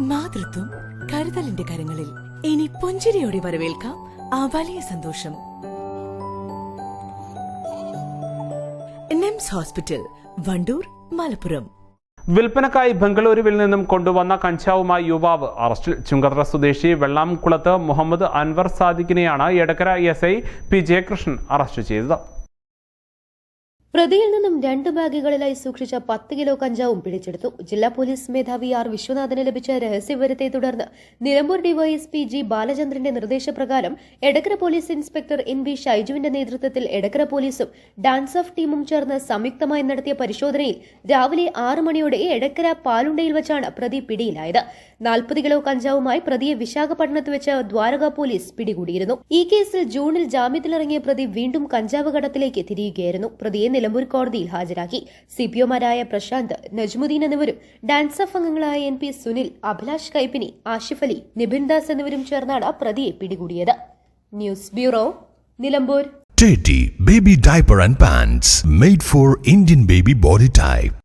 മാതൃത്വം കരുതലിന്റെ കരങ്ങളിൽ. ഇനി പുഞ്ചിരിയോടെ വരവേൽക്കാം ആ വലിയ സന്തോഷം. NIMS hospital Wandoor Malappuram. വിൽപ്പനക്കായി ബംഗളൂരുവിൽ നിന്നും കൊണ്ടുവന്ന കഞ്ചാവുമായി യുവാവ് അറസ്റ്റിൽ. ചുങ്കത്ര സ്വദേശി വെള്ളാംകുളത്ത് Muhammad Anwar സാദിഖിനെയാണ് Edakkara S I P Jayakrishnan arrest ചെയ്തത്. പ്രതിയിൽ നിന്നും രണ്ട് ബാഗുകളിലായി സൂക്ഷിച്ച പത്ത് കിലോ കഞ്ചാവും പിടിച്ചെടുത്തു. ജില്ലാ പോലീസ് മേധാവി ആർ വിശ്വനാഥന് ലഭിച്ച രഹസ്യവിവരത്തെ തുടർന്ന് നിലമ്പൂർ ഡിവൈഎസ്പി ജി ബാലചന്ദ്രന്റെ നിർദ്ദേശപ്രകാരം Edakkara police inspector N V ഷൈജുവിന്റെ നേതൃത്വത്തിൽ എടക്കര പോലീസും ഡാൻസ് ഓഫ് ടീമും ചേർന്ന് സംയുക്തമായി നടത്തിയ പരിശോധനയിൽ രാവിലെ ആറ് മണിയോടെ എടക്കര പാലുണ്ടയിൽ വെച്ചാണ് പ്രതി പിടിയിലായത്. നാൽപ്പത് കിലോ കഞ്ചാവുമായി പ്രതിയെ വിശാഖപട്ടണത്ത് വെച്ച് ദ്വാരക പോലീസ് പിടികൂടിയിരുന്നു. ഈ കേസിൽ ജൂണിൽ ജാമ്യത്തിലിറങ്ങിയ പ്രതി വീണ്ടും കഞ്ചാവ് കടത്തിലേക്ക് തിരിയുകയായിരുന്നു. പ്രതിയെ നിലമ്പൂർ കോടതിയിൽ ഹാജരാക്കി. സിപിഒമാരായ പ്രശാന്ത് നജ്മുദ്ദീൻ എന്നിവരും ഡാൻസ് ഓഫ് അംഗങ്ങളായ എൻ പി സുനിൽ അഭിലാഷ് കൈപ്പിനി ആഷിഫ് അലി നിബിൻ ദാസ് എന്നിവരും ചേർന്നാണ് പ്രതിയെ പിടികൂടിയത്. News bureau Nilambur. Teddy Baby Diaper and Pants made for Indian baby body type.